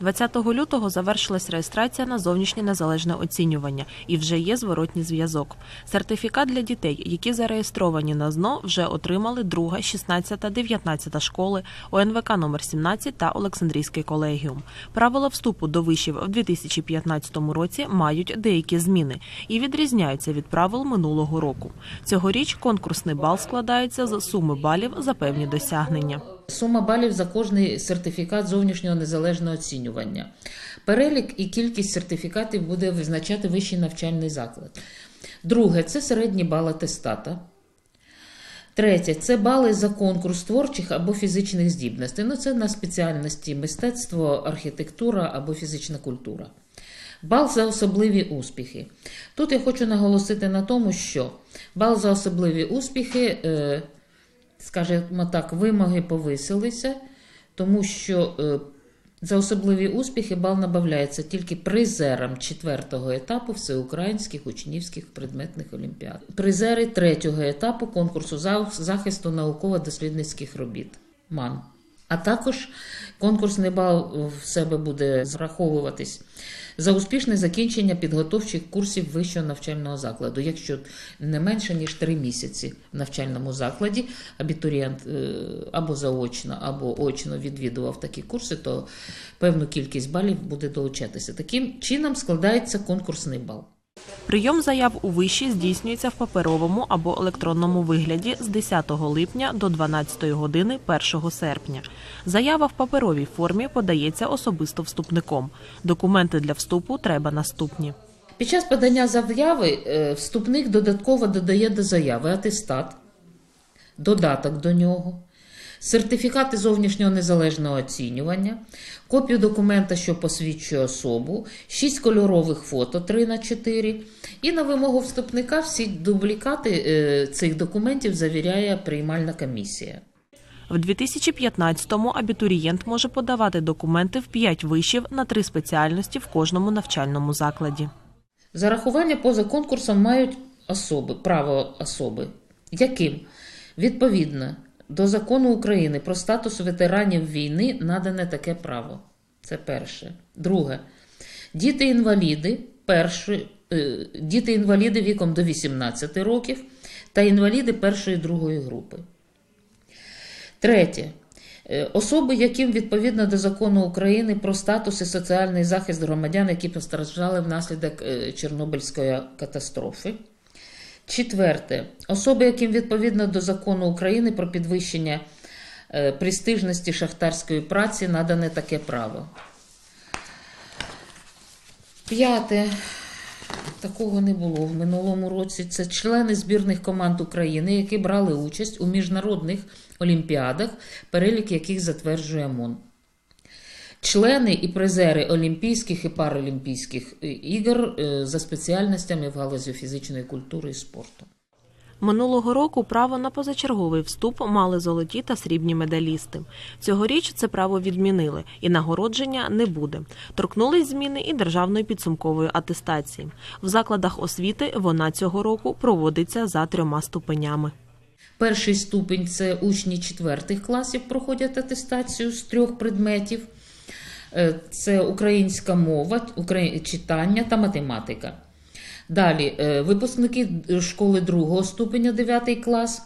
20 лютого завершилась реєстрація на зовнішнє незалежне оцінювання і вже є зворотній зв'язок. Сертифікат для дітей, які зареєстровані на ЗНО, вже отримали 2, 16, 19 школи, ОНВК номер 17 та Олександрійський колегіум. Правила вступу до вишів в 2015 році мають деякі зміни і відрізняються від правил минулого року. Цьогоріч конкурсний бал складається з суми балів за певні досягнення. Сума балів за кожний сертифікат зовнішнього незалежного оцінювання. Перелік і кількість сертифікатів буде визначати вищий навчальний заклад. Друге це середній бал атестата. Третє це бали за конкурс творчих або фізичних здібностей. Ну, це на спеціальності мистецтво, архітектура або фізична культура. Бал за особливі успіхи. Тут я хочу наголосити на тому, що бал за особливі успіхи, е, скажімо так, вимоги повисилися, тому що е, за особливі успіхи бал набавляється тільки призерам четвертого етапу всеукраїнських учнівських предметних олімпіад. Призери третього етапу конкурсу за- захисту науково-дослідницьких робіт МАН. А також конкурсний бал в себе буде зраховуватись за успішне закінчення підготовчих курсів вищого навчального закладу. Якщо не менше ніж три місяці в навчальному закладі абітурієнт е, або заочно, або очно відвідував такі курси, то певну кількість балів буде долучатися. Таким чином складається конкурсний бал. Прийом заяв у виші здійснюється в паперовому або електронному вигляді з 10 липня до 12 години 1 серпня. Заява в паперовій формі подається особисто вступником. Документи для вступу треба наступні. Під час подання заяви е, вступник додатково додає до заяви атестат, додаток до нього, сертифікати зовнішнього незалежного оцінювання, копію документа, що посвідчує особу, 6 кольорових фото 3 на 4 і на вимогу вступника всі дублікати е, цих документів завіряє приймальна комісія. В 2015-му абітурієнт може подавати документи в 5 вишів на 3 спеціальності в кожному навчальному закладі. Зарахування поза конкурсом мають особи, право особи, яким відповідно до закону України про статус ветеранів війни надане таке право. Це перше. Друге. Діти-інваліди, першої, е, діти-інваліди віком до 18 років та інваліди першої другої групи. Третє. Е, Особи, яким відповідно до закону України про статус і соціальний захист громадян, які постраждали внаслідок е, Чорнобильської катастрофи. Четверте. Особи, яким відповідно до закону України про підвищення е, престижності шахтарської праці надане таке право. П'яте. Такого не було в минулому році. Це члени збірних команд України, які брали участь у міжнародних олімпіадах, перелік яких затверджує МОН. Члени і призери Олімпійських і Паралімпійських е, ігор е, за спеціальностями в галузі фізичної культури і спорту. Минулого року право на позачерговий вступ мали золоті та срібні медалісти. Цьогоріч це право відмінили, і нагородження не буде. Торкнулись зміни і державної підсумкової атестації. В закладах освіти вона цього року проводиться за трьома ступенями. Перший ступень це учні четвертих класів проходять атестацію з трьох предметів. Е, Це українська мова, читання та математика. Далі е, випускники школи другого ступеня 9 клас.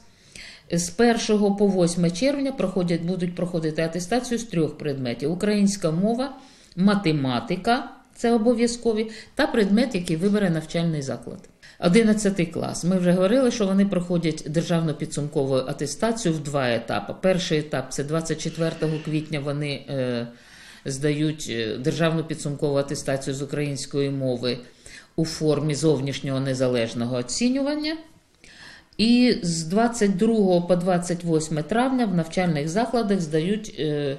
З 1 по 8 червня проходять, будуть проходити атестацію з трьох предметів: українська мова, математика це обов'язкові, та предмет, який вибере навчальний заклад. 11 клас. Ми вже говорили, що вони проходять державну підсумкову атестацію в два етапи. Перший етап це 24 квітня. Вони е, здають е, державну підсумкову атестацію з української мови у формі зовнішнього незалежного оцінювання. І з 22 по 28 травня в навчальних закладах здають е,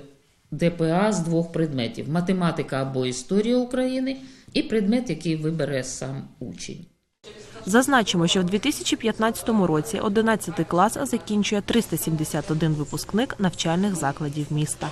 ДПА з двох предметів: математика або історія України, і предмет, який вибере сам учень. Зазначимо, що в 2015 році 11 клас закінчує 371 випускник навчальних закладів міста.